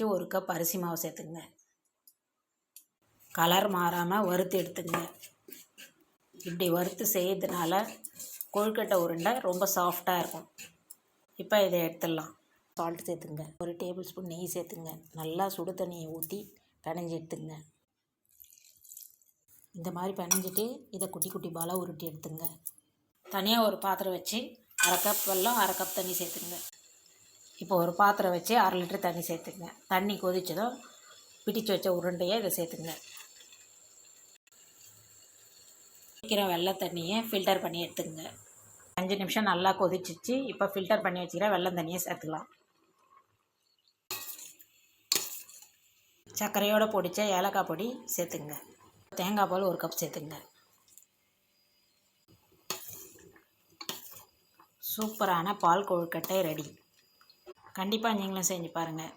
வச்சு ஒரு கப் அரிசி மாவு சேர்த்துங்க கலர் மாறாமல் வறுத்து எடுத்துங்க இப்படி வறுத்து செய்யறதுனால கொழுக்கட்டை உருண்டை ரொம்ப சாஃப்டாக இருக்கும். இப்போ இதை எடுத்துடலாம். சால்ட் சேர்த்துங்க ஒரு டேபிள் ஸ்பூன் நெய் சேர்த்துங்க நல்லா சுடு தண்ணியை ஊற்றி பிணைஞ்சி எடுத்துங்க இந்த மாதிரி பிணைஞ்சிட்டு இதை குட்டி குட்டி பாலாக உருட்டி எடுத்துங்க தனியாக ஒரு பாத்திரம் வச்சு அரை கப் வெல்லம் அரை கப் தண்ணி சேர்த்துங்க இப்போ ஒரு பாத்திரம் வச்சு அரை லிட்டர் தண்ணி சேர்த்துங்க தண்ணி கொதிச்சதும் பிடிச்சு வச்ச உருண்டையை இதை சேர்த்துங்க வைக்கிற வெள்ளை தண்ணியை ஃபில்டர் பண்ணி எடுத்துங்க அஞ்சு நிமிஷம் நல்லா கொதிச்சிச்சு. இப்போ ஃபில்டர் பண்ணி வச்சுக்கிற வெள்ளம் தண்ணியை சேர்த்துக்கலாம். சர்க்கரையோடு பொடிச்ச ஏலக்காய் பொடி சேர்த்துங்க தேங்காய் பால் ஒரு கப் சேர்த்துங்க சூப்பரான பால் கொழுக்கட்டை ரெடி. கண்டிப்பாக நீங்களும் செஞ்சு பாருங்கள்